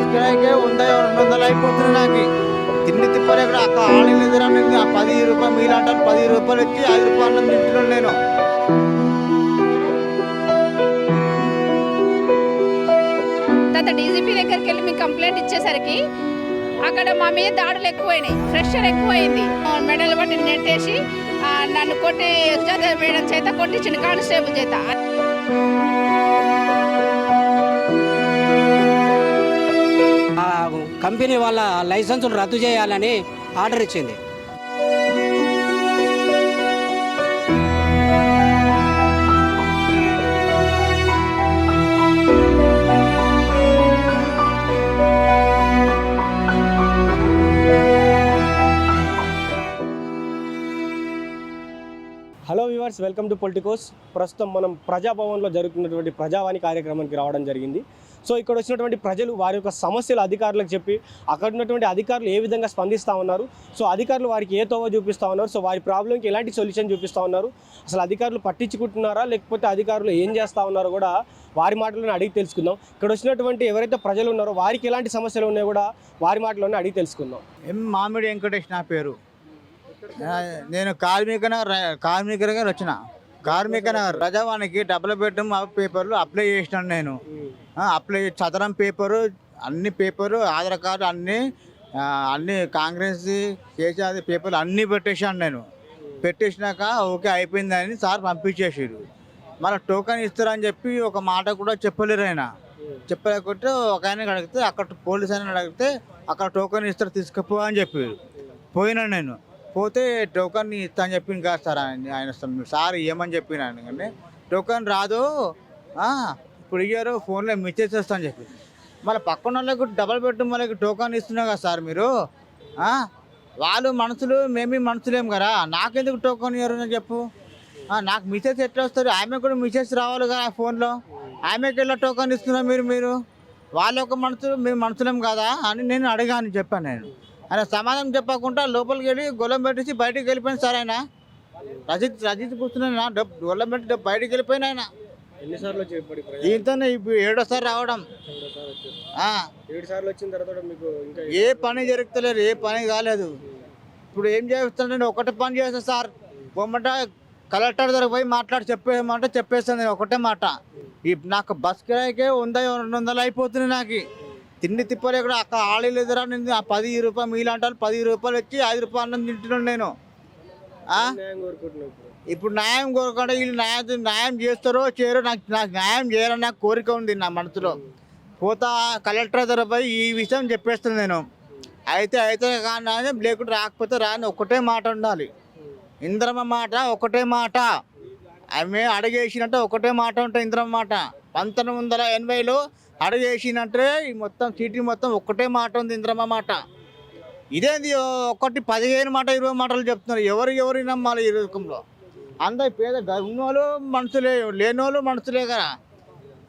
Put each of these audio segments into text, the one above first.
Bus కిరాయికే రెండు వందలు అయిపోతుంది నాకు. తిండి తిప్పలు ఎక్కడ? అక్కడ ఆడి నిద్ర ఆ పది రూపాయలు మీలాంటారు పది రూపాయలు ఎక్కి ఐదు రూపాయలు తింటున్నాను నేను. తర్వాత డీజీపీ దగ్గరికి వెళ్ళి మీకు కంప్లైంట్ ఇచ్చేసరికి అక్కడ మా మీద దాడులు ఎక్కువైనాయి. ప్రెషర్ ఎక్కువైంది. మెడల్ బట్టి నెట్టేసి నన్ను కొట్టి వేయడం మేడం చేత కొట్టించిన కానిస్టేబుల్ చేత. కంపెనీ వాళ్ళ లైసెన్సులు రద్దు చేయాలని ఆర్డర్ ఇచ్చింది. Viewers welcome to Politicos. ప్రస్తుతం మనం ప్రజాభవన్లో జరుగుతున్నటువంటి ప్రజావాణి కార్యక్రమానికి రావడం జరిగింది. సో ఇక్కడ వచ్చినటువంటి ప్రజలు వారి యొక్క సమస్యలు అధికారులకు చెప్పి అక్కడ ఉన్నటువంటి అధికారులు ఏ విధంగా స్పందిస్తూ ఉన్నారు? సో అధికారులు వారికి ఏ తోవ చూపిస్తూ ఉన్నారు? సో వారి ప్రాబ్లంకి ఎలాంటి సొల్యూషన్ చూపిస్తూ ఉన్నారు? అసలు అధికారులు పట్టించుకుంటున్నారా? లేకపోతే అధికారులు ఏం చేస్తూ ఉన్నారో కూడా వారి మాటలను అడిగి తెలుసుకుందాం. ఇక్కడ వచ్చినటువంటి ఎవరైతే ప్రజలు ఉన్నారో వారికి ఎలాంటి సమస్యలు ఉన్నాయో కూడా వారి మాటలోనే అడిగి తెలుసుకుందాం. ఎం మామిడి వెంకటేష్ నా పేరు. నేను కార్మిక నగర్ వచ్చిన. కార్మిక నగర్ ప్రజావానికి పెట్టడం బెడ్రూమ్ పేపర్లు అప్లై చేసినాను నేను. అప్లై చదరం పేపరు అన్ని పేపరు ఆధార్ కార్డు అన్ని అన్ని కాంగ్రెస్ కేసీఆర్ పేపర్లు అన్నీ పెట్టేసాను నేను. పెట్టేసినాక ఓకే అయిపోయిందని సార్ పంపించేసారు మళ్ళీ టోకెన్ ఇస్తారని చెప్పి ఒక మాట కూడా చెప్పలేరు ఆయన. చెప్పలేకుంటే ఒక ఆయన అడిగితే అక్కడ పోలీస్ ఆయన అడిగితే అక్కడ టోకెన్ ఇస్తారు తీసుకుపో అని చెప్పారు పోయినా నేను. పోతే టోకన్ ఇస్తా అని చెప్పింది కాదు సార్ ఆయన ఆయన సార్ ఇవ్వమని చెప్పిన ఆయన కానీ టోకెన్ రాదు. ఇప్పుడు ఇయ్యారు ఫోన్లో మెసేజ్ చేస్తా అని చెప్పి. మళ్ళీ పక్కన వాళ్ళకి డబల్ బెడ్ వాళ్ళకి టోకెన్ ఇస్తున్నా కదా సార్ మీరు. వాళ్ళు మనుషులు మేమే మనుషులేం కదా. నాకెందుకు టోకెన్ ఇయ్యరు అని చెప్పు. నాకు మెసేజ్ ఎట్లా వస్తారు ఆమె కూడా మెసేజ్ రావాలి కదా ఆ ఫోన్లో. ఆమెకి ఎలా టోకెన్ ఇస్తున్నా మీరు మీరు? వాళ్ళ ఒక మనుషులు మేము మనుషులేం కదా అని నేను అడిగాను చెప్పాను నేను. ఆయన సమాధానం చెప్పకుండా లోపలికి వెళ్ళి గొల్లం పెట్టేసి బయటికి వెళ్ళిపోయింది సార్ ఆయన. రజిత్ రజిత్ కూర్చున్నాను డబ్బు గొల్లం పెట్టి డబ్బు బయటికి వెళ్ళిపోయిన ఆయన. ఎన్నిసార్లు వచ్చి? దీంతోనే ఇప్పుడు ఏడోసారి రావడం. ఏడు సార్లు వచ్చిన తర్వాత మీకు ఇంకా ఏ పని జరుగుతలేదు ఏ పని కాలేదు. ఇప్పుడు ఏం చేస్తాను నేను ఒకటే పని చేస్తాను సార్. పొమ్మట కలెక్టర్ దగ్గర పోయి మాట్లాడి చెప్పేయమంటే చెప్పేస్తాను ఒకటే మాట. నాకు బస్ కిరాయికే వంద రెండు వందలు అయిపోతుంది నాకు. తిండి తిప్పలు ఇక్కడ అక్కడ ఆడీ లేదురా నేను ఆ పది రూపాయలు మీలాంటారు పది రూపాయలు వచ్చి ఐదు రూపాయలు అన్నం తింటున్నాను నేను. ఇప్పుడు. న్యాయం కోరకుండా వీళ్ళు న్యాయం న్యాయం చేస్తారో చేయరో నాకు నాకు న్యాయం చేయాలని నాకు కోరిక ఉంది నా మనసులో. పోతా కలెక్టర్ దగ్గర పోయి ఈ విషయం చెప్పేస్తాను నేను. అయితే అయితే కానీ లేకుంటే రాకపోతే రాని ఒకటే మాట ఉండాలి. ఇంద్రమ్మ మాట ఒకటే మాట. ఆమె అడిగేసినట్టే ఒకటే మాట ఉంటుంది ఇంద్రమ్మ మాట. పంతొమ్మిది వందల ఎనభైలో అడిగేసినట్టే ఈ మొత్తం సిటీ మొత్తం ఒక్కటే మాట ఉంది ఇంద్రమ్మ మాట. ఇదేంది? ఒకటి పదిహేను మాట ఇరవై మాటలు చెప్తున్నారు. ఎవరు ఎవరు నమ్మాలి ఈ రకంలో అందరు పేద ఉన్నోళ్ళు మనుషులే లేనోళ్ళు మనుషులే కదా.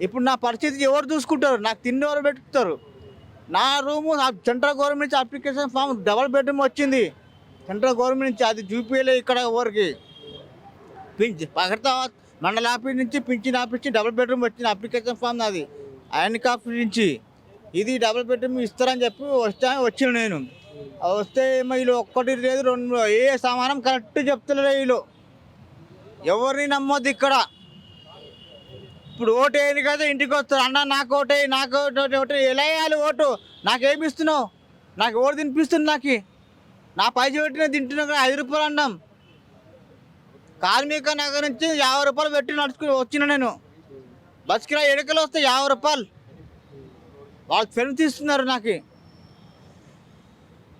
ఇప్పుడు నా పరిస్థితి ఎవరు చూసుకుంటారు? నాకు తిన్నవారు పెట్టుతారు? నా రూము సెంట్రల్ గవర్నమెంట్ నుంచి అప్లికేషన్ ఫామ్ డబల్ బెడ్రూమ్ వచ్చింది. సెంట్రల్ గవర్నమెంట్ నుంచి అది చూపించలే ఇక్కడ ఎవరికి? పింఛ్ పగడతా మండల ఆఫీస్ నుంచి పింఛన్ ఆఫీస్ నుంచి బెడ్రూమ్ వచ్చింది అప్లికేషన్ ఫామ్ నాది. ఆయనకి ఆఫీస్ నుంచి ఇది డబుల్ బెడ్రూమ్ ఇస్తారని చెప్పి వస్తా వచ్చిన నేను. వస్తే ఏమో వీళ్ళు ఒక్కటి లేదు రెండు ఏ సమానం కరెక్ట్ చెప్తలేరు వీళ్ళు ఎవరిని నమ్మొద్దు ఇక్కడ. ఇప్పుడు ఓటు వేయని కదా ఇంటికి వస్తారు. అన్న నాకు ఓటే నాకు ఓటు ఓటు ఎలా వేయాలి ఓటు? నాకేమి ఇస్తున్నావు? నాకు ఓటు తినిపిస్తుంది నాకు? నా పైసలు పెట్టిన తింటున్నా కదా ఐదు రూపాయలు అన్నాం. కార్మిక నగర్ నుంచి యాభై రూపాయలు పెట్టి నడుచుకుని వచ్చిన నేను. బస్ ఎడకలు వస్తే యాభై రూపాయలు. వాళ్ళు పెను తీస్తున్నారు నాకు.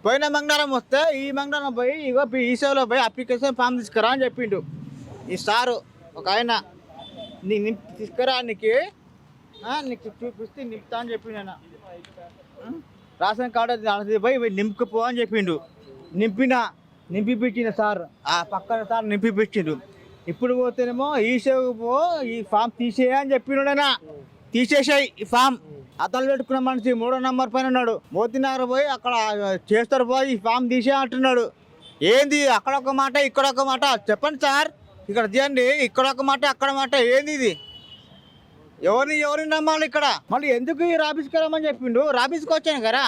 పోయిన మంగళవారం వస్తే ఈ మంగళవారం పోయి ఇగో ఈ సేవలో పోయి అప్లికేషన్ ఫామ్ తీసుకురా అని చెప్పిండు. ఈ సారు ఒక ఆయన నీ నింపి తీసుకురా నీకు నీకు చూపిస్తే నింపుతా అని చెప్పిండు ఆయన. రేషన్ కార్డు అది పోయి నింపుకుపో అని చెప్పిండు. నింపిన నింపిపించిన సార్ ఆ పక్కన సార్ నింపిపించిండు ఇప్పుడు పోతేనేమో ఈ పో ఈ ఫామ్ తీసేయ అని చెప్పిండు తీసేసాయి ఈ ఫామ్. అతలు పెట్టుకున్న మనిషి మూడో నంబర్ పైన ఉన్నాడు. మోతినగర్ పోయి అక్కడ చేస్తారు పోయి ఈ ఫామ్ తీసే అంటున్నాడు. ఏంది? అక్కడ ఒక మాట ఇక్కడ ఒక మాట. చెప్పండి సార్. ఇక్కడ తీయండి. ఇక్కడ ఒక మాట అక్కడ మాట. ఏంది ఇది? ఎవరిని ఎవరిని నమ్మాలి ఇక్కడ? మళ్ళీ ఎందుకు ఈ రాబీస్కి రమ్మని చెప్పిండు? రాబీస్కి వచ్చాను కదా.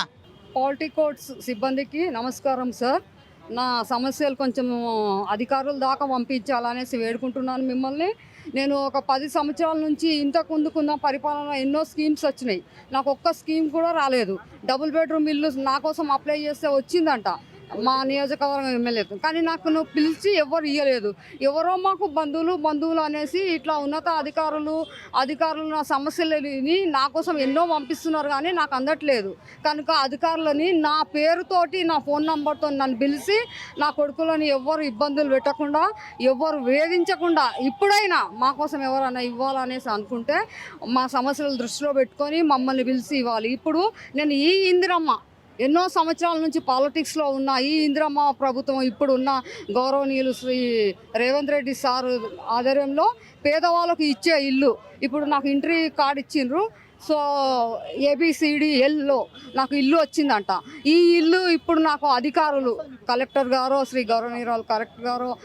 పాలిటికోట్స్ సిబ్బందికి నమస్కారం సార్. నా సమస్యలు కొంచెం అధికారుల దాకా పంపించాలనేసి వేడుకుంటున్నాను మిమ్మల్ని. నేను ఒక పది సంవత్సరాల నుంచి ఇంతకు ముందుకున్న పరిపాలన ఎన్నో స్కీమ్స్ వచ్చినాయి. నాకు ఒక్క స్కీమ్ కూడా రాలేదు. డబుల్ బెడ్రూమ్ ఇల్లు నా కోసం అప్లై చేస్తే వచ్చిందంట. మా నియోజకవర్గం ఎమ్మెల్యేతో కానీ నాకు నువ్వు పిలిచి ఎవరు ఇవ్వలేదు ఎవరో మాకు బంధువులు బంధువులు అనేసి ఇట్లా ఉన్నత అధికారులు అధికారులు నా సమస్యలు విని నా కోసం ఎన్నో పంపిస్తున్నారు కానీ నాకు అందట్లేదు. కనుక అధికారులని నా పేరుతోటి నా ఫోన్ నంబర్తో నన్ను పిలిచి నా కొడుకులని ఎవరు ఇబ్బందులు పెట్టకుండా ఎవ్వరు వేధించకుండా ఇప్పుడైనా మా కోసం ఎవరైనా ఇవ్వాలనేసి అనుకుంటే మా సమస్యలు దృష్టిలో పెట్టుకొని మమ్మల్ని పిలిచి ఇవ్వాలి. ఇప్పుడు నేను ఈ ఇందిరమ్మ ఎన్నో సంవత్సరాల నుంచి పాలిటిక్స్లో ఉన్న ఈ ఇందిరమ్మ ప్రభుత్వం ఇప్పుడున్న గౌరవనీయులు శ్రీ రేవంత్ రెడ్డి సార్ ఆధ్వర్యంలో పేదవాళ్ళకు ఇచ్చే ఇల్లు. ఇప్పుడు నాకు ఇంట్రీ కార్డు ఇచ్చిండ్రు. So A B C D yellow నాకు ఇల్లు వచ్చిందంట. ఈ ఇల్లు ఇప్పుడు నాకు అధికారులు కలెక్టర్ గారు శ్రీ గౌరవనీయురాలు కలెక్టర్ గారు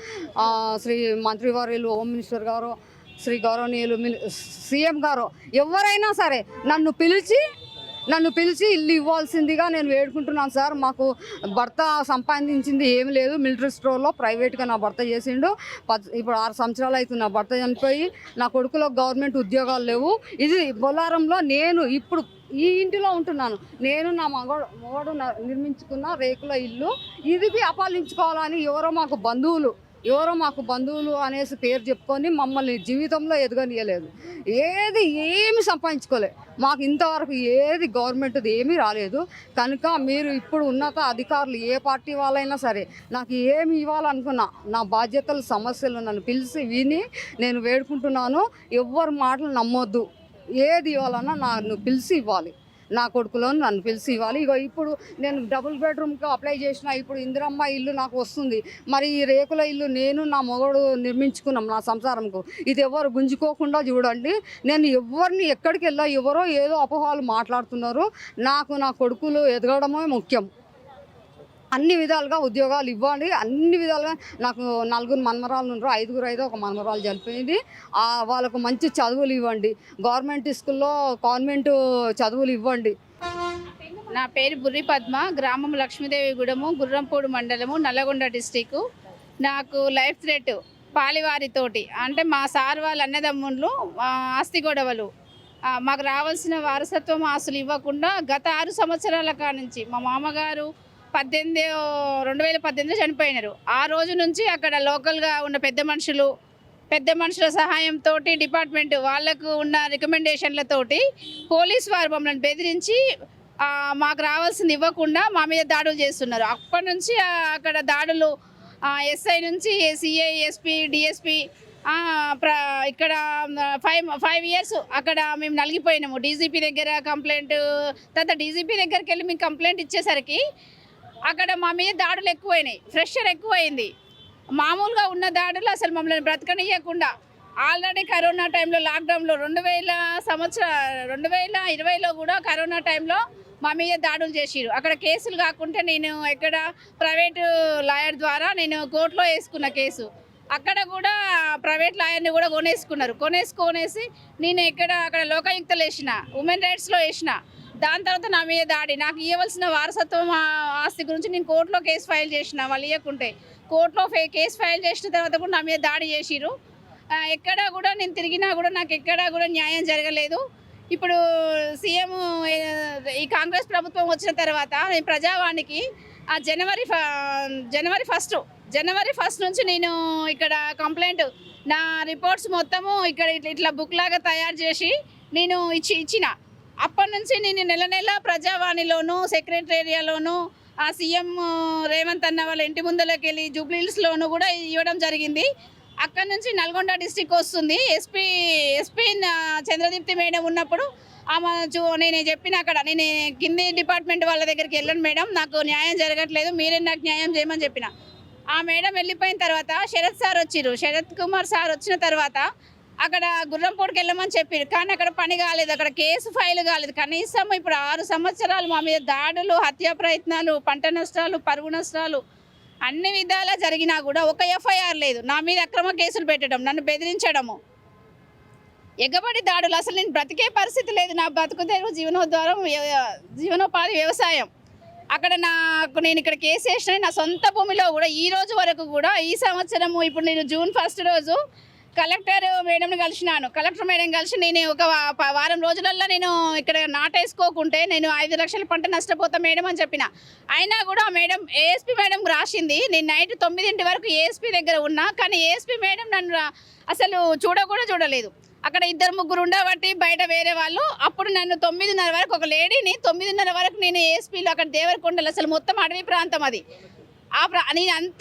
శ్రీ మంత్రివర్యులు హోమ్ మినిస్టర్ గారు శ్రీ గౌరవనీయులు మిని- సీఎం గారు ఎవరైనా సరే నన్ను పిలిచి నన్ను పిలిచి ఇల్లు ఇవ్వాల్సిందిగా నేను వేడుకుంటున్నాను సార్. మాకు భర్త సంపాదించింది ఏమి లేదు. మిలిటరీ స్టోర్లో ప్రైవేట్గా నా భర్త చేసిండు. పద్- ఇప్పుడు ఆరు సంవత్సరాలు అవుతుంది నా భర్త చనిపోయి. నా కొడుకులో గవర్నమెంట్ ఉద్యోగాలు లేవు. ఇది బొలారంలో నేను ఇప్పుడు ఈ ఇంటిలో ఉంటున్నాను. నేను నా మగడు మగడు న- నిర్మించుకున్న రేకుల ఇల్లు. ఇది అపాలించుకోవాలని ఎవరో మాకు బంధువులు ఎవరో మాకు బంధువులు అనేసి పేరు చెప్పుకొని మమ్మల్ని జీవితంలో ఎదగనియలేదు. ఏది ఏమి సంపాదించుకోలే. మాకు ఇంతవరకు ఏది గవర్నమెంట్ది ఏమీ రాలేదు. కనుక మీరు ఇప్పుడు ఉన్నత అధికారులు ఏ పార్టీ వాళ్ళైనా సరే నాకు ఏమి ఇవ్వాలనుకున్నా నా బాధ్యతలు సమస్యలు నన్ను పిలిచి విని నేను వేడుకుంటున్నాను. ఎవరి మాటలు నమ్మొద్దు. ఏది ఇవ్వాలన్నా నన్ను పిలిచి ఇవ్వాలి. నా కొడుకులో నన్ను పిలిచి ఇవ్వాలి. ఇగో ఇప్పుడు నేను డబుల్ బెడ్రూమ్కి అప్లై చేసిన ఇప్పుడు ఇందిరమ్మ ఇల్లు నాకు వస్తుంది. మరి ఈ రేకుల ఇల్లు నేను నా మొగడు నిర్మించుకున్నాం నా సంసారంకు. ఇది ఎవరు గుంజుకోకుండా చూడండి. నేను ఎవరిని ఎక్కడికి వెళ్ళా ఎవరో ఏదో అపోహాలు మాట్లాడుతున్నారు. నాకు నా కొడుకులు ఎదగడమే ముఖ్యం. అన్ని విధాలుగా ఉద్యోగాలు ఇవ్వండి. అన్ని విధాలుగా నాకు నలుగురు మన్మరాలు ఉన్నారు. ఐదుగురు అయితే ఒక మన్మరాలు చనిపోయింది. వాళ్ళకు మంచి చదువులు ఇవ్వండి. గవర్నమెంట్ స్కూల్లో కాన్వెంట్ చదువులు ఇవ్వండి. నా పేరు బుర్రి పద్మ. గ్రామం లక్ష్మీదేవిగూడెము గుర్రంపూడి మండలము నల్లగొండ డిస్టిక్. నాకు లైఫ్ థ్రెట్ పాలివారితోటి అంటే మా సార్ వాళ్ళ అన్నదమ్ముళ్ళు ఆస్తి గొడవలు. మాకు రావాల్సిన వారసత్వం ఆస్తులు ఇవ్వకుండా గత ఆరు సంవత్సరాల కాడ నుంచి మా మామగారు పద్దెనిమిది రెండు వేల పద్దెనిమిదిలో చనిపోయినారు. ఆ రోజు నుంచి అక్కడ లోకల్గా ఉన్న పెద్ద మనుషులు పెద్ద మనుషుల సహాయంతో డిపార్ట్మెంట్ వాళ్ళకు ఉన్న రికమెండేషన్లతోటి పోలీస్ వారు మమ్మల్ని బెదిరించి మాకు రావాల్సింది ఇవ్వకుండా మా మీద దాడులు చేస్తున్నారు. అప్పటి నుంచి అక్కడ దాడులు ఎస్ఐ నుంచి సిఐ ఎస్పీ డిఎస్పీ ప్ర ఇక్కడ ఫైవ్ ఫైవ్ ఇయర్స్ అక్కడ మేము నలిగిపోయినాము. డీజీపీ దగ్గర కంప్లైంట్ తర్వాత డీజీపీ దగ్గరికి వెళ్ళి మేము కంప్లైంట్ ఇచ్చేసరికి అక్కడ మా మీద దాడులు ఎక్కువైనాయి. ప్రెషర్ ఎక్కువైంది. మామూలుగా ఉన్న దాడులు అసలు మమ్మల్ని బ్రతకనియకుండా ఆల్రెడీ కరోనా టైంలో లాక్డౌన్లో రెండు వేల సంవత్సర రెండు వేల ఇరవైలో కూడా కరోనా టైంలో మా మీద దాడులు చేసిరు అక్కడ కేసులు కాకుంటే నేను ఎక్కడ ప్రైవేటు లాయర్ ద్వారా నేను కోర్టులో వేసుకున్న కేసు. అక్కడ కూడా ప్రైవేట్ లాయర్ని కూడా కొనేసుకున్నారు. కొనేసుకొనేసి నేను ఎక్కడ అక్కడ లోకాయుక్తలు వేసిన ఉమెన్ రైట్స్లో వేసిన దాని తర్వాత నా మీద దాడి. నాకు ఇవ్వవలసిన వారసత్వం ఆస్తి గురించి నేను కోర్టులో కేసు ఫైల్ చేసిన వాళ్ళు ఇవ్వకుంటే కోర్టులో ఫే కేసు ఫైల్ చేసిన తర్వాత కూడా నా మీద దాడి చేసిరు ఎక్కడ ఎక్కడా కూడా నేను తిరిగినా కూడా నాకు ఎక్కడా కూడా న్యాయం జరగలేదు. ఇప్పుడు సీఎం ఈ కాంగ్రెస్ ప్రభుత్వం వచ్చిన తర్వాత నేను ప్రజావాణికి ఆ జనవరి ఫ- జనవరి ఫస్ట్ జనవరి ఫస్ట్ నుంచి నేను ఇక్కడ కంప్లైంట్ నా రిపోర్ట్స్ మొత్తము ఇక్కడ ఇట్లా ఇట్లా బుక్ లాగా తయారు చేసి నేను ఇచ్చి ఇచ్చిన. అప్పటి నుంచి నేను నెల నెల ప్రజావాణిలోను సెక్రటేరియాలోను ఆ సీఎం రేవంత్ అన్న వాళ్ళ ఇంటి ముందరకి వెళ్ళి జూబ్లీహిల్స్లోను కూడా ఇవ్వడం జరిగింది. అక్కడ నుంచి నల్గొండ డిస్టిక్ వస్తుంది. ఎస్పీ ఎస్పీ చంద్రదీప్తి మేడం ఉన్నప్పుడు ఆమె చూ నేను చెప్పిన అక్కడ నేను కింది డిపార్ట్మెంట్ వాళ్ళ దగ్గరికి వెళ్ళను మేడం నాకు న్యాయం జరగట్లేదు మీరే నాకు న్యాయం చేయమని చెప్పిన. ఆ మేడం వెళ్ళిపోయిన తర్వాత శరత్ సార్ వచ్చిర్రు. శరత్ కుమార్ సార్ వచ్చిన తర్వాత అక్కడ గుర్రంపూడికి వెళ్ళమని చెప్పారు. కానీ అక్కడ పని కాలేదు. అక్కడ కేసు ఫైల్ కాలేదు. కనీసం ఇప్పుడు ఆరు సంవత్సరాలు మా మీద దాడులు హత్యా ప్రయత్నాలు పంట నష్టాలు పరువు నష్టాలు అన్ని విధాలా జరిగినా కూడా ఒక ఎఫ్ఐఆర్ లేదు. నా మీద అక్రమ కేసులు పెట్టడం నన్ను బెదిరించడము. ఎగబడి దాడులు. అసలు నేను బ్రతికే పరిస్థితి లేదు. నా బ్రతుకు తెరువు జీవనోద్వారం జీవనోపాధి వ్యవసాయం. అక్కడ నాకు నేను ఇక్కడ కేసు వేసిన నా సొంత భూమిలో కూడా ఈ రోజు వరకు కూడా ఈ సంవత్సరము ఇప్పుడు నేను జూన్ ఫస్ట్ రోజు కలెక్టర్ మేడంని కలిసినాను. కలెక్టర్ మేడం కలిసి నేను ఒక వారం రోజులలో నేను ఇక్కడ నాటేసుకోకుంటే నేను ఐదు లక్షల పంట నష్టపోతా మేడం అని చెప్పిన. అయినా కూడా ఆ మేడం ఏఎస్పీ మేడం రాసింది. నేను నైట్ తొమ్మిదింటి వరకు ఏఎస్పీ దగ్గర ఉన్నా కానీ ఏఎస్పీ మేడం నన్ను రా- అసలు చూడ కూడా చూడలేదు. అక్కడ ఇద్దరు ముగ్గురు ఉండబట్టి బయట వేరే వాళ్ళు అప్పుడు నన్ను తొమ్మిదిన్నర వరకు ఒక లేడీని తొమ్మిదిన్నర వరకు నేను ఏఎస్పీలో అక్కడ దేవరకొండలు అసలు మొత్తం అడవి ప్రాంతం అది. ఆ నేను అంత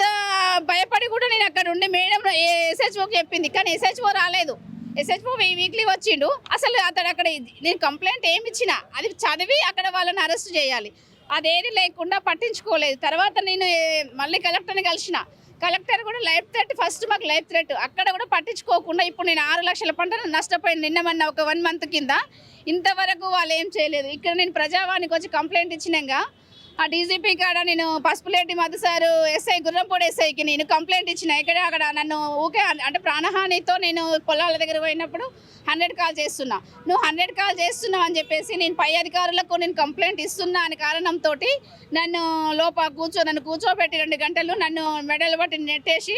భయపడి కూడా నేను అక్కడ ఉండి మేడం ఎస్హెచ్ఓకి చెప్పింది. కానీ ఎస్హెచ్ఓ రాలేదు. ఎస్హెచ్ఓ వీక్లీ వచ్చిండు. అసలు అతడు అక్కడ ఇది- నేను కంప్లైంట్ ఏమి ఇచ్చిన అది చదివి అక్కడ వాళ్ళని అరెస్ట్ చేయాలి. అదేది లేకుండా పట్టించుకోలేదు. తర్వాత నేను మళ్ళీ కలెక్టర్ని కలిసిన. కలెక్టర్ కూడా లైఫ్ థ్రెట్ ఫస్ట్ మాకు లైఫ్ థ్రెట్. అక్కడ కూడా పట్టించుకోకుండా ఇప్పుడు నేను ఆరు లక్షల పంటను నష్టపోయింది నిన్న మొన్న ఒక వన్ మంత్ కింద. ఇంతవరకు వాళ్ళు ఏం చేయలేదు. ఇక్కడ నేను ప్రజావానికి వచ్చి కంప్లైంట్ ఇచ్చినాక ఆ డీజీపీ కాడ నేను పసుపులేటి మధు సారు ఎస్ఐ గుర్రంపూడి ఎస్ఐకి నేను కంప్లైంట్ ఇచ్చిన. ఇక్కడ అక్కడ నన్ను ఊకే అంటే ప్రాణహానితో నేను పొలాల దగ్గర పోయినప్పుడు హండ్రెడ్ కాల్ చేస్తున్నా. నువ్వు హండ్రెడ్ కాల్ చేస్తున్నావు అని చెప్పేసి నేను పై అధికారులకు నేను కంప్లైంట్ ఇస్తున్నా అని కారణంతో నన్ను లోప కూర్చో నన్ను కూర్చోబెట్టి రెండు గంటలు నన్ను మెడలు బట్టి నెట్టేసి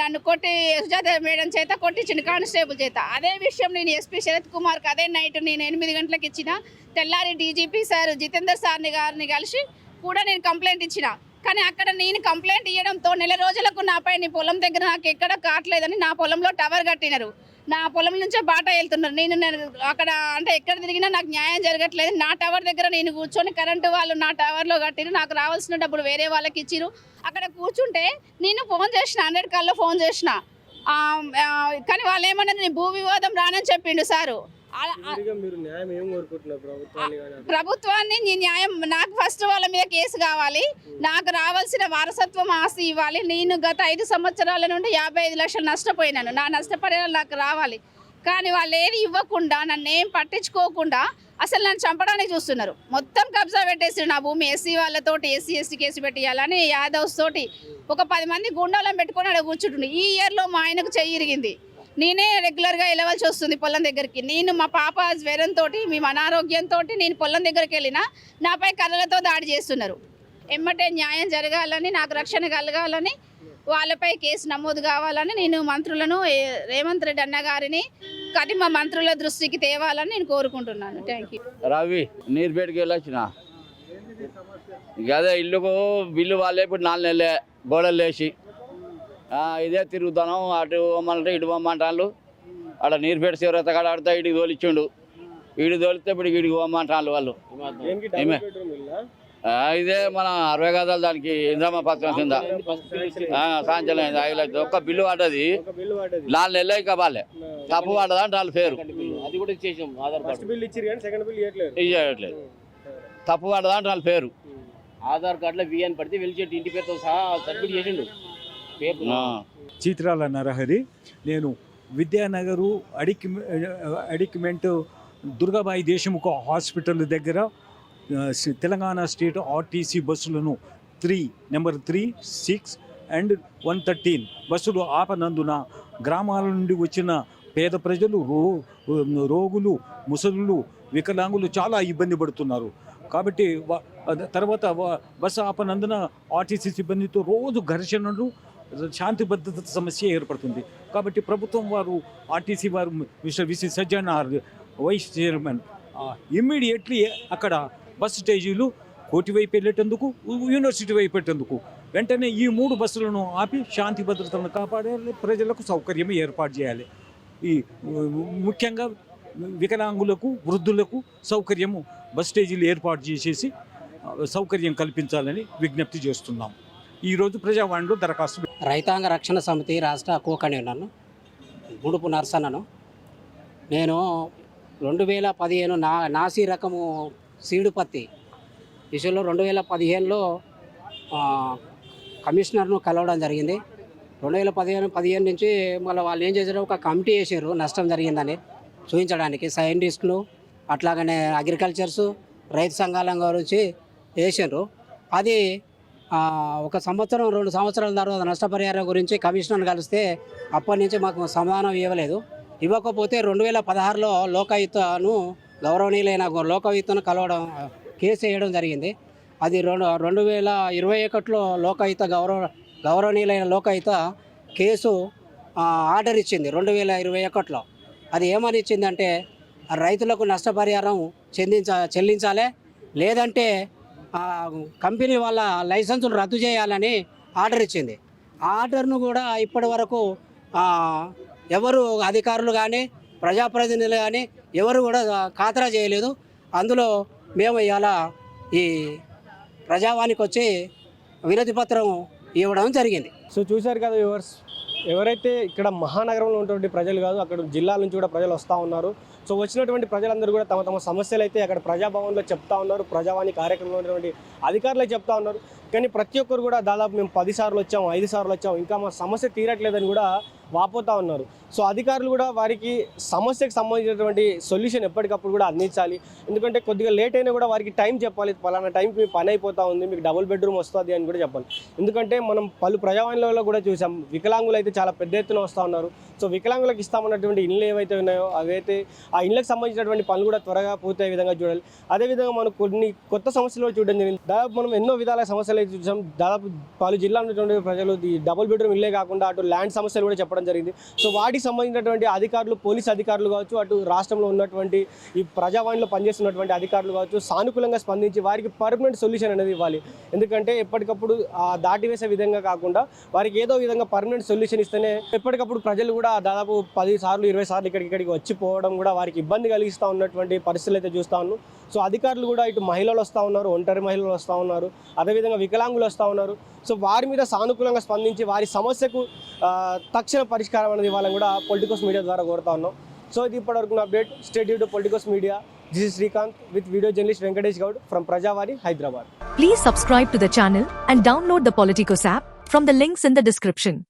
నన్ను కొట్టి సుజాత మేడం చేత కొట్టించిండు కానిస్టేబుల్ చేత. అదే విషయం నేను ఎస్పీ శరత్ కుమార్కి అదే నైట్ నేను ఎనిమిది గంటలకు ఇచ్చిన. తెల్లారి డీజీపీ సార్ జితేందర్ సార్ని గారిని కలిసి కూడా నేను కంప్లైంట్ ఇచ్చిన. కానీ అక్కడ నేను కంప్లైంట్ ఇవ్వడంతో నెల రోజులకు నాపై నీ పొలం దగ్గర నాకు ఎక్కడ కావట్లేదని నా పొలంలో టవర్ కట్టినారు. నా పొలం నుంచే బాట వెళ్తున్నారు నేను అక్కడ అంటే ఎక్కడ తిరిగినా నాకు న్యాయం జరగట్లేదు. నా టవర్ దగ్గర నేను కూర్చొని కరెంటు వాళ్ళు నా టవర్లో కట్టిరు. నాకు రావాల్సిన డబ్బులు వేరే వాళ్ళకి ఇచ్చిరు. అక్కడ కూర్చుంటే నేను ఫోన్ చేసిన హండ్రెడ్ కాల్లో ఫోన్ చేసిన. కానీ వాళ్ళు ఏమన్నారు నేను భూ వివాదం రానని చెప్పిండు సారు. ప్రభుత్వాన్ని న్యాయం నాకు ఫస్ట్ వాళ్ళ మీద కేసు కావాలి. నాకు రావాల్సిన వారసత్వం ఆస్తి ఇవ్వాలి. నేను గత ఐదు సంవత్సరాల నుండి యాభై ఐదు లక్షలు నష్టపోయినాను. నా నష్టపరిహారం నాకు రావాలి. కానీ వాళ్ళు ఏది ఇవ్వకుండా నన్ను ఏం పట్టించుకోకుండా అసలు నన్ను చంపడానికి చూస్తున్నారు. మొత్తం కబ్జా పెట్టేసి నా భూమి. ఎస్సీ వాళ్ళతోటి ఎస్సీ ఎస్టీ కేసు పెట్టియాలని యాదవ్స్ తోటి ఒక పది మంది గుండాలను పెట్టుకొని అక్కడ కూర్చుంటుండే ఈ ఇయర్లో మా ఆయనకు చెయ్యి ఇరిగింది. నేనే రెగ్యులర్గా వెళ్ళవలసి వస్తుంది పొలం దగ్గరికి. నేను మా పాప జ్వరంతో మేము అనారోగ్యంతో నేను పొలం దగ్గరికి వెళ్ళినా నాపై కర్రలతో దాడి చేస్తున్నారు. ఎమ్మటే న్యాయం జరగాలని నాకు రక్షణ కలగాలని వాళ్ళపై కేసు నమోదు కావాలని నేను మంత్రులను రేవంత్ రెడ్డి అన్న గారిని కటిమ మంత్రుల దృష్టికి తేవాలని నేను కోరుకుంటున్నాను. థ్యాంక్ యూ రవి నీరుపేటకి వెళ్ళొచ్చిన. ఇక అదే ఇల్లుకు బిల్లు వాళ్ళే ఇప్పుడు నాలుగు నెలలే గోడలు వేసి ఇదే తిరుగుతాను. అటు పొమ్మంటే ఇటు పొమ్మంటాను అక్కడ నీరుపేట శివరత కాడ ఆడితే ఇటుకి తోలిచ్చిండు. ఇటు తోలిస్తే ఇప్పుడు ఇటుకి పొమ్మంటాను వాళ్ళు. ఇదే మన అరవై గదాలు దానికి ఇంద్రమ్మ పథకం కింద. సాయంత్రం అయింది ఐదు లక్షలు. ఒక్క బిల్లు పడ్డది. ఒక బిల్లు పడ్డది. నాలుగు నెలలు ఇక వాళ్ళే తప్పు పడ్డదా అంటే వాళ్ళ పేరు. ఇయ్యట్లేదు. తప్పు పడ్డదా అంటే వాళ్ళ పేరు. ఆధార్ కార్డులో అని పడితే వెళ్ళి ఇంటి పేరుతో సహా సబ్మిట్ చేసిండు. చీత్రాల నరహరి. నేను విద్యానగరు అడిక్ అడిక్మెంట్ దుర్గాబాయి దేశముఖ హాస్పిటల్ దగ్గర తెలంగాణ స్టేట్ ఆర్టీసీ బస్సులను three number three six and one thirteen బస్సులు ఆపనందున గ్రామాల నుండి వచ్చిన పేద ప్రజలు రో రోగులు ముసలులు వికలాంగులు చాలా ఇబ్బంది పడుతున్నారు. కాబట్టి తర్వాత బస్సు ఆపనందున ఆర్టీసీ సిబ్బందితో రోజు ఘర్షణలు శాంతి భద్రత సమస్య ఏర్పడుతుంది. కాబట్టి ప్రభుత్వం వారు ఆర్టీసీ వారు mister VC Sajjanar vice chairman immediately అక్కడ బస్ స్టేజీలు కోటి వైపు వెళ్ళేటందుకు యూనివర్సిటీ వైపు పెట్టేందుకు. వెంటనే ఈ మూడు బస్సులను ఆపి శాంతి భద్రతలను కాపాడాలి ప్రజలకు సౌకర్యం ఏర్పాటు చేయాలి. ఈ ముఖ్యంగా వికలాంగులకు వృద్ధులకు సౌకర్యము బస్ స్టేజీలు ఏర్పాటు చేసేసి సౌకర్యం కల్పించాలని విజ్ఞప్తి చేస్తున్నాం. ఈరోజు ప్రజావాణిలో దరఖాస్తు రైతాంగ రక్షణ సమితి రాష్ట్ర కోకని ఉన్నాను ముడుపు నర్సన్నను నేను రెండు వేల పదిహేను నా నాసి రకము సీడు పత్తి విషయంలో రెండు వేల పదిహేనులో కమిషనర్ను కలవడం జరిగింది. రెండు వేల పదిహేను పదిహేను నుంచి మళ్ళీ వాళ్ళు ఏం చేశారు? ఒక కమిటీ వేసారు నష్టం జరిగిందని చూపించడానికి సైంటిస్టులు అట్లాగనే అగ్రికల్చర్స్ రైతు సంఘాల గురించి వేసారు అది ఒక సంవత్సరం రెండు సంవత్సరాల తర్వాత నష్టపరిహారం గురించి కమిషనర్ కలిస్తే అప్పటి నుంచి మాకు సమాధానం ఇవ్వలేదు. ఇవ్వకపోతే రెండు వేల పదహారులో లోకాయుక్తను గౌరవనీయులైన గౌ- లోకాయుక్తను కలవడం కేసు వేయడం జరిగింది. అది రెండు రెండు వేల ఇరవై ఒకటిలో లోకాయుత గౌరవ గౌరవనీయులైన లోకాయుత కేసు ఆర్డర్ ఇచ్చింది రెండు వేల ఇరవై ఒకటిలో. అది ఏమని ఇచ్చిందంటే రైతులకు నష్టపరిహారం చెందించ చెల్లించాలి లేదంటే కంపెనీ వాళ్ళ లైసెన్సులు రద్దు చేయాలని ఆర్డర్ ఇచ్చింది. ఆ ఆర్డర్ను కూడా ఇప్పటి వరకు ఎవరు అధికారులు కానీ ప్రజాప్రతినిధులు కానీ ఎవరు కూడా ఖాతరా చేయలేదు. అందులో మేము ఇలా ఈ ప్రజావానికి వచ్చి వినతి పత్రం ఇవ్వడం జరిగింది. సో చూశారు కదా వ్యూవర్స్ ఎవరైతే ఇక్కడ మహానగరంలో ఉన్నటువంటి ప్రజలు కాదు అక్కడ జిల్లాల నుంచి కూడా ప్రజలు వస్తూ ఉన్నారు. సో వచ్చినటువంటి ప్రజలందరూ కూడా తమ తమ సమస్యలు అయితే అక్కడ ప్రజాభవన్లో చెప్తా ఉన్నారు ప్రజావాణి కార్యక్రమంలో ఉన్నటువంటి అధికారులే చెప్తా ఉన్నారు. కానీ ప్రతి ఒక్కరు కూడా దాదాపు మేము పది సార్లు వచ్చాము ఐదు సార్లు వచ్చాము. ఇంకా మా సమస్య తీరట్లేదని కూడా వాపోతా ఉన్నారు. సో అధికారులు కూడా వారికి సమస్యకు సంబంధించినటువంటి సొల్యూషన్ ఎప్పటికప్పుడు కూడా అందించాలి. ఎందుకంటే కొద్దిగా లేట్ అయినా కూడా వారికి టైం చెప్పాలి. పలానా టైంకి మీ పని అయిపోతూ ఉంది మీకు డబుల్ బెడ్రూమ్ వస్తుంది అని కూడా చెప్పాలి. ఎందుకంటే మనం పలు ప్రజావాణిలలో కూడా చూసాం వికలాంగులు అయితే చాలా పెద్ద ఎత్తున వస్తూ ఉన్నారు. సో వికలాంగులకు ఇస్తామన్నటువంటి ఇళ్ళు ఏవైతే ఉన్నాయో అవైతే ఆ ఇళ్ళకి సంబంధించినటువంటి పనులు కూడా త్వరగా పూర్తయ్యే విధంగా చూడాలి. అదేవిధంగా మనం కొన్ని కొత్త సమస్యలు చూడడం జరిగింది. దాదాపు మనం ఎన్నో విధాల సమస్యలు అయితే చూసాం. దాదాపు పలు జిల్లాల ఉన్నటువంటి ప్రజలు ఈ డబుల్ బెడ్రూమ్ ఇల్లే కాకుండా అటు ల్యాండ్ సమస్యలు కూడా చెప్పడం జరిగింది. సో వాటికి సంబంధించినటువంటి అధికారులు పోలీస్ అధికారులు కావచ్చు అటు రాష్ట్రంలో ఉన్నటువంటి ఈ ప్రజావాణిలో పనిచేస్తున్నటువంటి అధికారులు కావచ్చు సానుకూలంగా స్పందించి వారికి పర్మనెంట్ సొల్యూషన్ అనేది ఇవ్వాలి. ఎందుకంటే ఎప్పటికప్పుడు దాటివేసే విధంగా కాకుండా వారికి ఏదో విధంగా పర్మనెంట్ సొల్యూషన్ ఇస్తేనే ఎప్పటికప్పుడు ప్రజలు కూడా దాదాపు పది సార్లు ఇరవై సార్లు ఇక్కడికి ఇక్కడికి వచ్చిపోవడం కూడా వారికి ఇబ్బంది కలిగిస్తూ ఉన్నటువంటి పరిస్థితులు అయితే చూస్తా ఉన్నాం. సో అధికారులు కూడా ఇటు మహిళలు వస్తూ ఉన్నారు ఒంటరి మహిళలు వస్తూ ఉన్నారు అదేవిధంగా వికలాంగులు వస్తూ ఉన్నారు. సో వారి మీద సానుకూలంగా స్పందించి వారి సమస్యకు తక్షణ పరిష్కారం అనేది ఇవ్వాలని కూడా పొలిటికల్స్ మీడియా ద్వారా కోరుతా ఉన్నాం. సో ఇది ఇప్పటివరకు నా update. State to politicals media. This Srikanth with video journalist Venkatesh Goud from Prajavani Hyderabad please subscribe to the channel and download the Politicos app from the links in the description